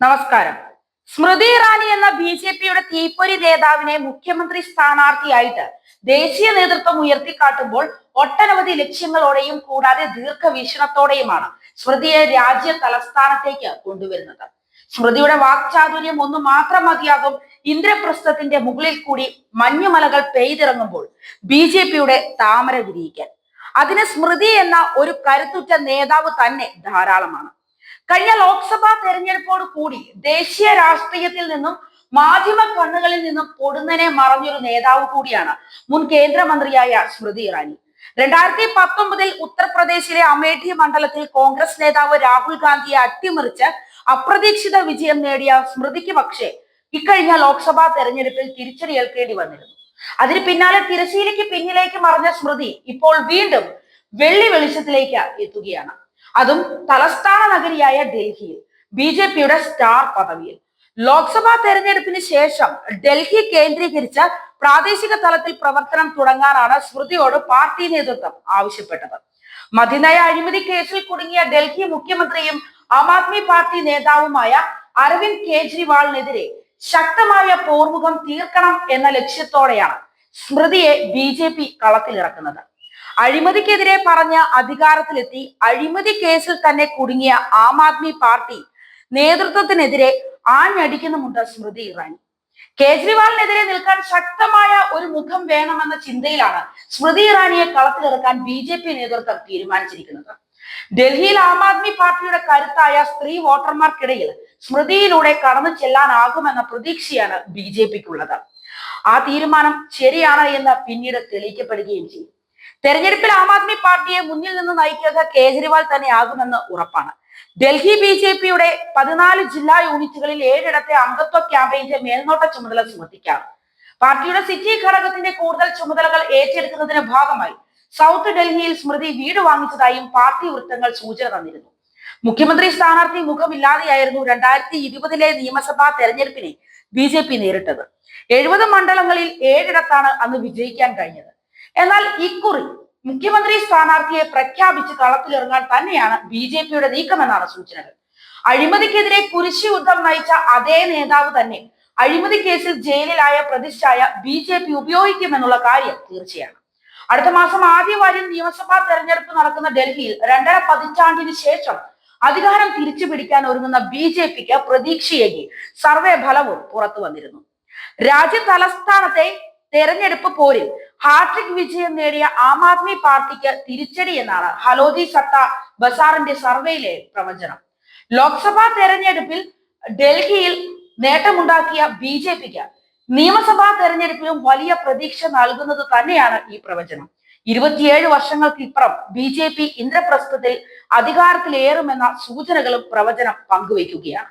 നമസ്കാരം. സ്മൃതി ഇറാനി എന്ന B J പിയുടെ തീപ്പൊരി നേതാവിനെ മുഖ്യമന്ത്രി സ്ഥാനാർത്ഥിയായിട്ട് ദേശീയ നേതൃത്വം ഉയർത്തിക്കാട്ടുമ്പോൾ ഒട്ടനവധി ലക്ഷ്യങ്ങളോടെയും കൂടാതെ ദീർഘവീക്ഷണത്തോടെയുമാണ് സ്മൃതിയെ രാജ്യ തലസ്ഥാനത്തേക്ക് കൊണ്ടുവരുന്നത്. സ്മൃതിയുടെ വാക്ചാതുര്യം ഒന്ന് മാത്രം മതിയാകും ഇന്ദ്രപ്രസ്ഥത്തിന്റെ മുകളിൽ കൂടി മഞ്ഞുമലകൾ പെയ്തിറങ്ങുമ്പോൾ ബി ജെ പിയുടെ താമര വിരിയിക്കാൻ അതിന് സ്മൃതി എന്ന ഒരു കരുത്തുറ്റ നേതാവ് തന്നെ ധാരാളമാണ്. കഴിഞ്ഞ ലോക്സഭാ തെരഞ്ഞെടുപ്പോട് കൂടി ദേശീയ രാഷ്ട്രീയത്തിൽ നിന്നും മാധ്യമ കണ്ണുകളിൽ നിന്നും പൊടുന്നനെ മറഞ്ഞൊരു നേതാവ് കൂടിയാണ് മുൻ കേന്ദ്രമന്ത്രിയായ സ്മൃതി ഇറാനി. രണ്ടായിരത്തി പത്തൊമ്പതിൽ ഉത്തർപ്രദേശിലെ അമേഠി മണ്ഡലത്തിൽ കോൺഗ്രസ് നേതാവ് രാഹുൽ ഗാന്ധിയെ അട്ടിമറിച്ച് അപ്രതീക്ഷിത വിജയം നേടിയ സ്മൃതിക്ക് പക്ഷേ ഇക്കഴിഞ്ഞ ലോക്സഭാ തെരഞ്ഞെടുപ്പിൽ തിരിച്ചടിയേൽക്കേണ്ടി വന്നിരുന്നു. അതിന് പിന്നാലെ തിരശ്ശീലയ്ക്ക് പിന്നിലേക്ക് മറഞ്ഞ സ്മൃതി ഇപ്പോൾ വീണ്ടും വെള്ളി വെളിച്ചത്തിലേക്ക് എത്തുകയാണ്. അതും തലസ്ഥാന നഗരിയായ ഡൽഹിയിൽ ബി ജെ പിയുടെ സ്റ്റാർ പദവിയിൽ. ലോക്സഭാ തെരഞ്ഞെടുപ്പിന് ശേഷം ഡൽഹി കേന്ദ്രീകരിച്ച പ്രാദേശിക തലത്തിൽ പ്രവർത്തനം തുടങ്ങാനാണ് സ്മൃതിയോട് പാർട്ടി നേതൃത്വം ആവശ്യപ്പെട്ടത്. മതിനയ അഴിമതി കേസിൽ കുടുങ്ങിയ ഡൽഹി മുഖ്യമന്ത്രിയും ആം ആദ്മി പാർട്ടി നേതാവുമായ അരവിന്ദ് കേജ്രിവാളിനെതിരെ ശക്തമായ പോർമുഖം തീർക്കണം എന്ന ലക്ഷ്യത്തോടെയാണ് സ്മൃതിയെ ബി ജെ പി കളത്തിലിറക്കുന്നത്. അഴിമതിക്കെതിരെ പറഞ്ഞ അധികാരത്തിലെത്തി അഴിമതി കേസിൽ തന്നെ കുടുങ്ങിയ ആം ആദ്മി പാർട്ടി നേതൃത്വത്തിനെതിരെ ആഞ്ഞടിക്കുന്നുമുണ്ട് സ്മൃതി ഇറാനി. കേജ്രിവാളിനെതിരെ നിൽക്കാൻ ശക്തമായ ഒരു മുഖം വേണമെന്ന ചിന്തയിലാണ് സ്മൃതി ഇറാനിയെ കളത്തിലിറക്കാൻ ബി ജെ പി നേതൃത്വം തീരുമാനിച്ചിരിക്കുന്നത്. ഡൽഹിയിൽ ആം ആദ്മി പാർട്ടിയുടെ കരുത്തായ സ്ത്രീ വോട്ടർമാർക്കിടയിൽ സ്മൃതിയിലൂടെ കടന്നു ചെല്ലാനാകുമെന്ന പ്രതീക്ഷയാണ് ബി ജെ പിക്കുള്ളത്. ആ തീരുമാനം ശരിയാണ് എന്ന് പിന്നീട് തെളിയിക്കപ്പെടുകയും ചെയ്യും. തെരഞ്ഞെടുപ്പിൽ ആം ആദ്മി പാർട്ടിയെ മുന്നിൽ നിന്ന് നയിക്കുക കേജ്രിവാൾ തന്നെ ആകുമെന്ന് ഉറപ്പാണ്. ഡൽഹി ബി ജെ പിയുടെ പതിനാല് ജില്ലാ യൂണിറ്റുകളിൽ ഏഴിടത്തെ അംഗത്വ ക്യാമ്പയിന്റെ മേൽനോട്ട ചുമതല ചുമത്തിക്കാണ്. പാർട്ടിയുടെ സിറ്റി ഘടകത്തിന്റെ കൂടുതൽ ചുമതലകൾ ഏറ്റെടുക്കുന്നതിന്റെ ഭാഗമായി സൗത്ത് ഡൽഹിയിൽ സ്മൃതി വീട് വാങ്ങിച്ചതായും പാർട്ടി വൃത്തങ്ങൾ സൂചന തന്നിരുന്നു. മുഖ്യമന്ത്രി സ്ഥാനാർത്ഥി മുഖമില്ലാതെയായിരുന്നു രണ്ടായിരത്തി ഇരുപതിലെ നിയമസഭാ തെരഞ്ഞെടുപ്പിനെ ബി ജെ പി നേരിട്ടത്. എഴുപത് മണ്ഡലങ്ങളിൽ ഏഴിടത്താണ് അന്ന് വിജയിക്കാൻ കഴിഞ്ഞത്. എന്നാൽ ഇക്കുറി മുഖ്യമന്ത്രി സ്ഥാനാർത്ഥിയെ പ്രഖ്യാപിച്ച് കളത്തിലിറങ്ങാൻ തന്നെയാണ് ബി ജെ പിയുടെ നീക്കമെന്നാണ് സൂചനകൾ. അഴിമതിക്കെതിരെ കുരിശി യുദ്ധം നയിച്ച അതേ നേതാവ് തന്നെ അഴിമതി കേസിൽ ജയിലിലായ പ്രതിച്ഛായ ബി ജെ പി ഉപയോഗിക്കുമെന്നുള്ള കാര്യം തീർച്ചയാണ്. അടുത്ത മാസം ആദ്യവാര്യം നിയമസഭാ തെരഞ്ഞെടുപ്പ് നടക്കുന്ന ഡൽഹിയിൽ രണ്ടര പതിറ്റാണ്ടിന് ശേഷം അധികാരം തിരിച്ചു പിടിക്കാൻ ഒരുങ്ങുന്ന ബി ജെ പിക്ക് പ്രതീക്ഷയേകി സർവേ ഫലവും പുറത്തു വന്നിരുന്നു. രാജ്യ തലസ്ഥാനത്തെ തെരഞ്ഞെടുപ്പ് പോരിൽ ഹാട്രിക് വിജയം നേടിയ ആം ആദ്മി പാർട്ടിക്ക് തിരിച്ചടി എന്നാണ് ഹലോദി സത്ത ബസാറിന്റെ സർവേയിലെ പ്രവചനം. ലോക്സഭാ തെരഞ്ഞെടുപ്പിൽ ഡൽഹിയിൽ നേട്ടമുണ്ടാക്കിയ ബി ജെ പിക്ക് നിയമസഭാ തെരഞ്ഞെടുപ്പിലും വലിയ പ്രതീക്ഷ നൽകുന്നത് തന്നെയാണ് ഈ പ്രവചനം. ഇരുപത്തിയേഴ് വർഷങ്ങൾക്കിപ്പുറം ബി ജെ പി ഇന്ദ്രപ്രസ്ഥത്തിൽ അധികാരത്തിലേറുമെന്ന സൂചനകളും പ്രവചനം പങ്കുവയ്ക്കുകയാണ്.